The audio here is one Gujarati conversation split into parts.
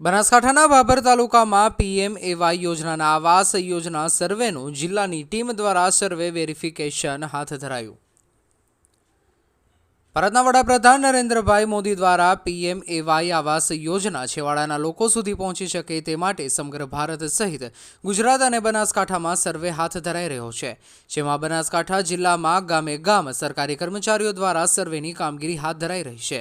બનાસકાંઠાના ભાભર તાલુકામાં પીએમ એવાય યોજનાના આવાસ યોજના સર્વેનું જિલ્લાની ટીમ દ્વારા સર્વે વેરિફિકેશન હાથ ધરાયું. ભારતના વડાપ્રધાન નરેન્દ્રભાઈ મોદી દ્વારા પીએમ એવાય આવાસ યોજના છેવાડાના લોકો સુધી પહોંચી શકે તે માટે સમગ્ર ભારત સહિત ગુજરાત અને બનાસકાંઠામાં સર્વે હાથ ધરાઈ રહ્યો છે. જેમાં બનાસકાંઠા જિલ્લામાં ગામે ગામ સરકારી કર્મચારીઓ દ્વારા સર્વેની કામગીરી હાથ ધરાઈ રહી છે.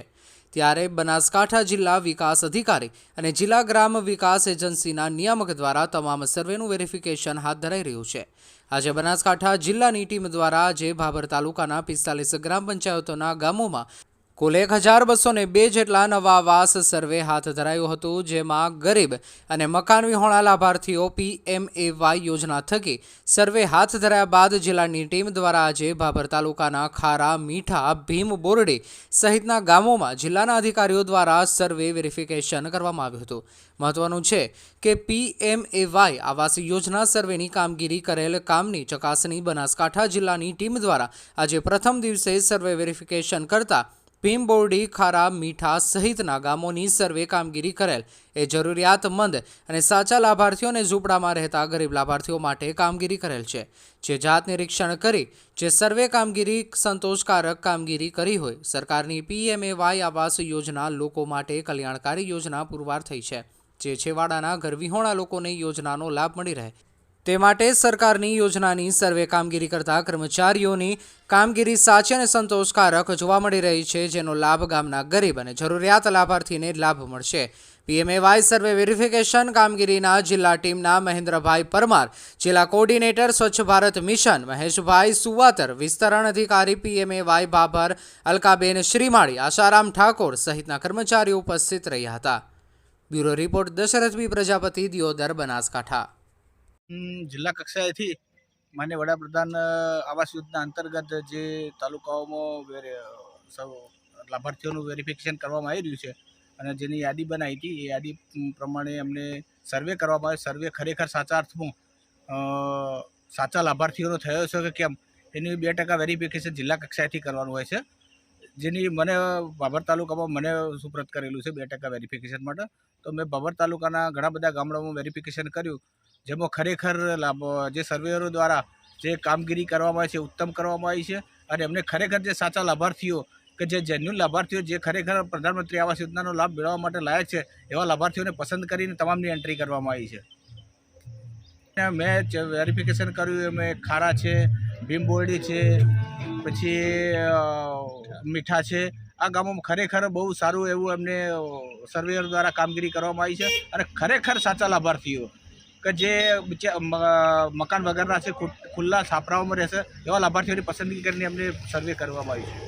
ત્યારે બનાસકાંઠા જિલ્લા વિકાસ અધિકારી અને જિલ્લા ગ્રામ વિકાસ એજન્સીના નિયામક દ્વારા તમામ સર્વેનું વેરિફિકેશન હાથ ધરાઈ રહ્યું છે. આજે બનાસકાંઠા જિલ્લાની ટીમ દ્વારા આજે ભાભર તાલુકાના પિસ્તાલીસ ગ્રામ પંચાયતોના ગામોમાં કુલ એક હજાર બસો ને બે જેટલા નવા આવાસ સર્વે હાથ ધરાયું હતું, જેમાં ગરીબ અને મકાન વિહોણા લાભાર્થીઓ પીએમએવાય યોજના થકી સર્વે હાથ ધરાયા બાદ જિલ્લાની ટીમ દ્વારા આજે ભાભર તાલુકાના ખારા, મીઠા, ભીમ, બોરડી સહિતના ગામોમાં જિલ્લાના અધિકારીઓ દ્વારા સર્વે વેરિફિકેશન કરવામાં આવ્યું હતું. મહત્વનું છે કે પીએમએવાય આવાસ યોજના સર્વેની કામગીરી કરેલ કામની ચકાસણી બનાસકાંઠા જિલ્લાની ટીમ દ્વારા આજે પ્રથમ દિવસે સર્વે વેરિફિકેશન કરતા ભીમબોરડી, ખારા, મીઠા સહિતના ગામોની સર્વે કામગીરી કરેલ. એ જરૂરિયાતમંદ અને સાચા લાભાર્થીઓને ઝૂંપડામાં રહેતા ગરીબ લાભાર્થીઓ માટે કામગીરી કરેલ છે. જે જાત નિરીક્ષણ કરી, જે સર્વે કામગીરી સંતોષકારક કામગીરી કરી હોય, સરકારની પીએમએવાય આવાસ યોજના લોકો માટે કલ્યાણકારી યોજના પુરવાર થઈ છે. જે છેવાડાના ઘરવિહોણા લોકોને યોજનાનો લાભ મળી રહે. તે માટે સરકારની યોજનાની સર્વે કામગીરી કરતા કર્મચારીઓની કામગીરી સાચી અને સંતોષકારક જોવા મળી રહી છે, જેનો લાભ ગામના ગરીબ અને જરૂરિયાત લાભાર્થીને લાભ મળશે. પીએમએવાય સર્વે વેરિફિકેશન કામગીરીના જિલ્લા ટીમના મહેન્દ્રભાઈ પરમાર, જિલ્લા કોર્ડિનેટર સ્વચ્છ ભારત મિશન, મહેશભાઈ સુવાતર, વિસ્તરણ અધિકારી પીએમએવાય ભાભર અલકાબેન શ્રીમાળી, આશારામ ઠાકોર સહિતના કર્મચારીઓ ઉપસ્થિત રહ્યા હતા. બ્યુરો રિપોર્ટ દશરથબી પ્રજાપતિ, દિયોદર, બનાસકાંઠા. જિલ્લા કક્ષાએથી માન્ય વડાપ્રધાન આવાસ યોજના અંતર્ગત જે તાલુકાઓમાં સૌ લાભાર્થીઓનું વેરિફિકેશન કરવામાં આવી રહ્યું છે અને જેની યાદી બનાવી હતી, એ યાદી પ્રમાણે અમને સર્વે કરવામાં આવ્યો સર્વે ખરેખર સાચા અર્થમાં સાચા લાભાર્થીઓનો થયો છે કે કેમ, એની બે ટકા વેરિફિકેશન જિલ્લા કક્ષાએથી કરવાનું હોય છે. જેની મને બાબર તાલુકામાં મને સુપ્રત કરેલું છે બે ટકા વેરિફિકેશન માટે. તો મેં બાબર તાલુકાના ઘણા બધા ગામડાઓમાં વેરિફિકેશન કર્યું. જેમાં ખરેખર જે સર્વેયરો દ્વારા જે કામગીરી કરવામાં આવી છે, ઉત્તમ કરવામાં આવી છે અને એમને ખરેખર જે સાચા લાભાર્થીઓ કે જે જેન્યુન લાભાર્થીઓ જે ખરેખર પ્રધાનમંત્રી આવાસ યોજનાનો લાભ મેળવવા માટે લાયક છે, એવા લાભાર્થીઓને પસંદ કરીને તમામની એન્ટ્રી કરવામાં આવી છે. મેં વેરિફિકેશન કર્યું, એમાં ખારા છે ભીમબોરડી છે, પછી મીઠા છે. આ ગામોમાં ખરેખર બહુ સારું એવું એમને સર્વેયર દ્વારા કામગીરી કરવામાં આવી છે અને ખરેખર સાચા લાભાર્થીઓ. કે જે મકાન વગરના છે ખુલ્લા છાપરાઓમાં રહેશે એવા લાભાર્થીઓની પસંદગી કરીને એમને સર્વે કરવામાં આવ્યું છે.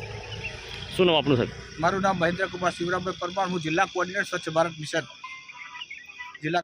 શું નામ આપનું સાહેબ? મારું નામ મહેન્દ્રકુમાર શિવરામભાઈ પરમાર હું જિલ્લા કોઓર્ડિનેટર સ્વચ્છ ભારત મિશન. જિલ્લા